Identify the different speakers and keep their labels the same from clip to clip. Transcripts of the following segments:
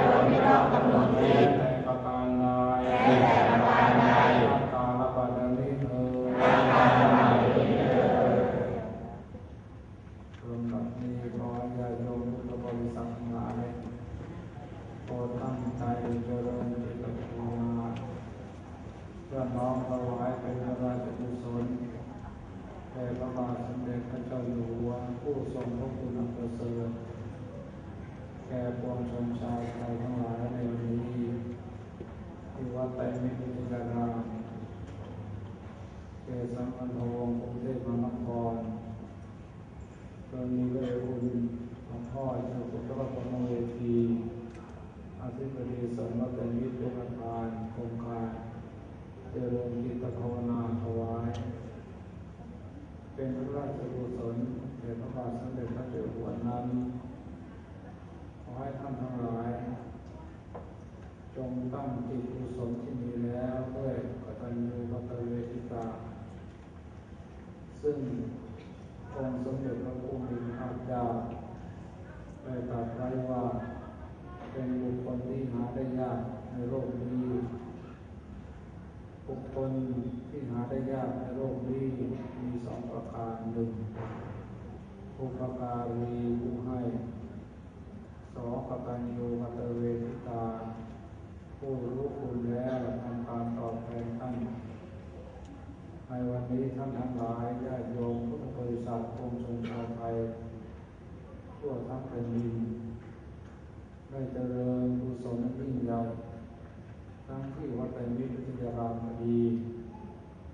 Speaker 1: โดยไม่ต้องกำหนดจิต
Speaker 2: แต่ประการใด
Speaker 1: แต่ประการใด
Speaker 2: กาลปัจจนิเธอ
Speaker 1: อาการสมาธิเถิด
Speaker 2: รวมกับนี้ขอญาติโยมพุทธบริษัททั้งหลายโปรดตั้งใจเจริญจิตภาวนาเพื่อน้อมถวายเป็นพระราชกุศลแด่พระบาทสมเด็จพระเจ้าอยู่หัวผู้ทรงพระคุณอันประเสริฐแก่ปวงชนชาวไทยทั้งหลายในวันนี้ที่วัดไตรมิตรวิทยารามเขตสัมพันธวงศ์กรุงเทพมหานคร ตอนนี้ก็ได้คุณหลวงพ่อเจ้าพุทธรัตนเวทีอาธิบดีสมรตมิตรเป็นประธานโครงการเจริญจิตภาวนาถวาย เป็นพระราชกุศลแด่พระบาทสมเด็จพระเจ้าอยู่หัวนั้นขอให้ท่านทั้งหลาย จงตั้งจิตกุศลที่มีแล้วด้วยกตัญญูกตเวทิตา ซึ่งองค์สมเด็จพระพุทธพระเจ้าได้ตรัสไว้ว่า เป็นบุคคลที่หาได้ยากในโลกนี้ บุคคลที่หาได้ยากในโลกนี้มีสองประการหนึ่งผู้ประการีผู้ให้สองประการโยมัตเวทิตา ผู้รู้คุณแล้วทำการตอบแทนท่านในวันนี้ท่านทั้งหลายญาติโยมพุทธบริษัทปวงชนชาวไทยทั่วทั้งแผ่นดินได้เจริญกุศลอันยิ่งใหญ่ทั้งที่วัดไตรมิตรวิทยารามก็ดี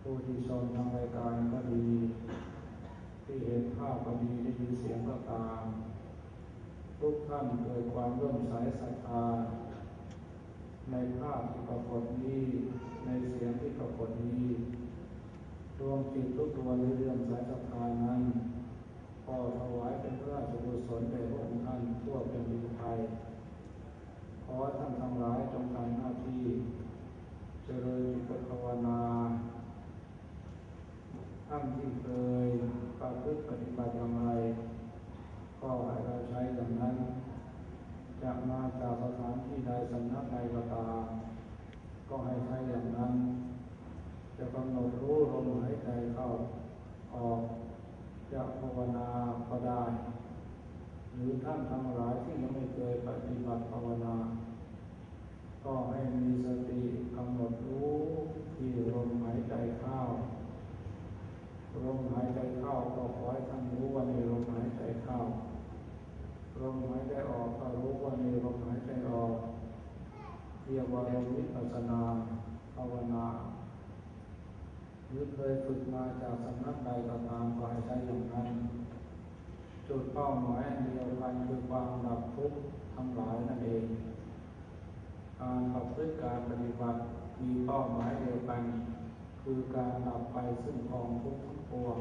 Speaker 2: ผู้ที่ชมทางรายการก็ดี ที่เห็นภาพก็ดีได้ยินเสียงก็ตามทุกท่านเกิดความเริ่อมใสศรัทธา ในภาพที่ปรากฏนี้ ในเสียงที่ปรากฏนี้ดวงจิตทุกดวงในเรื่องสายศรัทธานั้นขอถวายเป็นพระราชกุศลแด่พระองค์ท่านทั่วเป็นดินไทยขอท่านทั้งหลายจงทำหน้าที่ เจริญจิตภาวนาท่านที่เคยประพฤติปฏิบัติอย่างไร ก็ให้เราใช้อย่างนั้น จะมาจากสถานที่ใดสำนักใดก็ตามก็ให้ใช้อย่างนั้น จะกำหนดรู้ลมหายใจเข้าออก จะภาวนาก็ได้ หรือท่านทั้งหลายที่ยังไม่เคยปฏิบัติภาวนา ก็ให้มีสติกำหนดรู้ที่ลมหายใจเข้าลมหายใจเข้าก็ขอให้ท่านรู้ว่ามีลมหายใจเข้าลมหายใจออกก็รู้ว่ามีลมหายใจออก เรียกว่าลมวิปัสนาภาวนา หรือเคยฝึกมาจากสำนักใดก็ตามก็ให้ใช้อย่างนั้นจุดเป้าหมายเดียวกันคือความดับทุกข์ทั้งหลายนั่นเอง การประพฤติการปฏิบัติมีเป้าหมายเดียวกัน คือการดับไปซึ่งกองทุกข์ทั้งปวง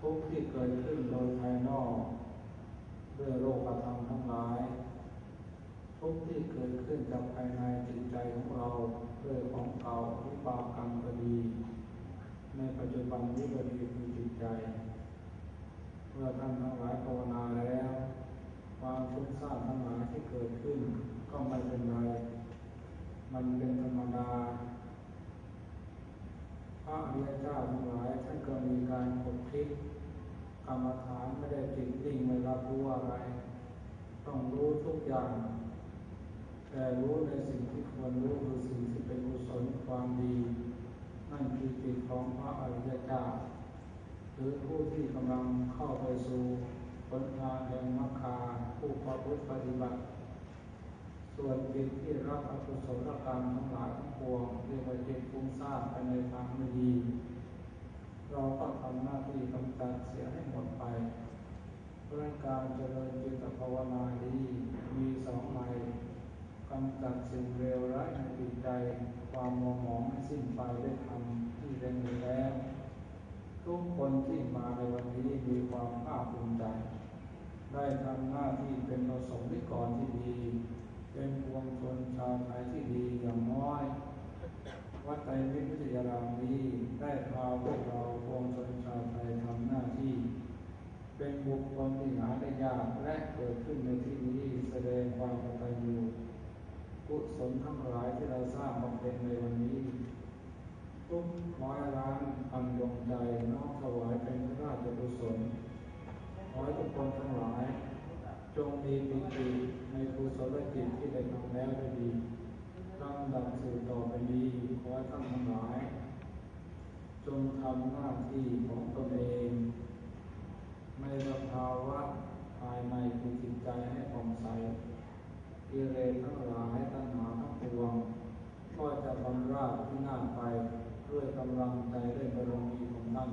Speaker 2: ทุกข์ที่เกิดขึ้นโดยภายนอก ด้วยโลกธรรมทั้งหลาย ทุกที่เกิดขึ้นจากภายในจิตใจของเราด้วยของเก่าวิบากกรรมก็ดี ในปัจจุบันนี้ก็ดีคือจิตใจ เมื่อท่านทั้งหลายภาวนาแล้ว ความฟุ้งซ่านทั้งหลายที่เกิดขึ้น ก็ไม่เป็นไร มันเป็นธรรมดาพระอริยเจ้าทั้งหลายท่านก็มีการปกคิดกรรมฐานไม่ได้ติดติ่งไม่รับรู้อะไร ต้องรู้ทุกอย่าง แต่รู้ในสิ่งที่ควรรู้คือสิ่งที่เป็นกุศลความดี นั่นคือจิตของพระอริยเจ้าหรือผู้ที่กำลังเข้าไปสู่ผลทางแห่งมรรคาผู้ประพฤติปฏิบัติ ส่วนจิตที่รับอกุศลกรรมทั้งหลายทั้งปวงเรียกว่าจิตฟุ้งซ่านไปในทางไม่ดี เราก็ทำหน้าที่กำจัดเสียให้หมดไปเรื่องการเจริญจิตภาวนาดีมีสองใน กำจัดสิ่งเลวร้ายในจิตใจ ความมัวหมองให้สิ้นไปได้ทำที่เร่งมือแล้ว ทุกคนที่มาในวันนี้มีความภาคภูมิใจ ได้ทำหน้าที่เป็นประสงค์นิกรที่ดี เป็นพวงชนชาวไทยที่ดีอย่างน้อยวัดไตรมิตรวิทยารามนี้ได้พาพวกเราพวงชนชาวไทยทำหน้าที่ เป็นบุคคลที่หาได้ยากและเกิดขึ้นในที่นี้แสดงความกตัญญู กุศลทั้งหลายที่เพ็ญในวันนี้ ทุกร้อยล้านพันดวงใจน้อมถวายเป็นพระราชกุศลขอให้ทุกคนทั้งหลาย จงมีปิติในกุศลจิตที่ได้ทำแล้วด้วยดีลำดับสู่ต่อไปนี้ขอให้ท่านทั้งหลาย จงทำหน้าที่ของตนเอง ในสภาวะภายในคือจิตใจให้ผ่องใส กิเลสทั้งหลายตัณหาทั้งปวง ก็จะบำราบที่หน้าไปด้วยกำลังใจด้วยบารมีของท่าน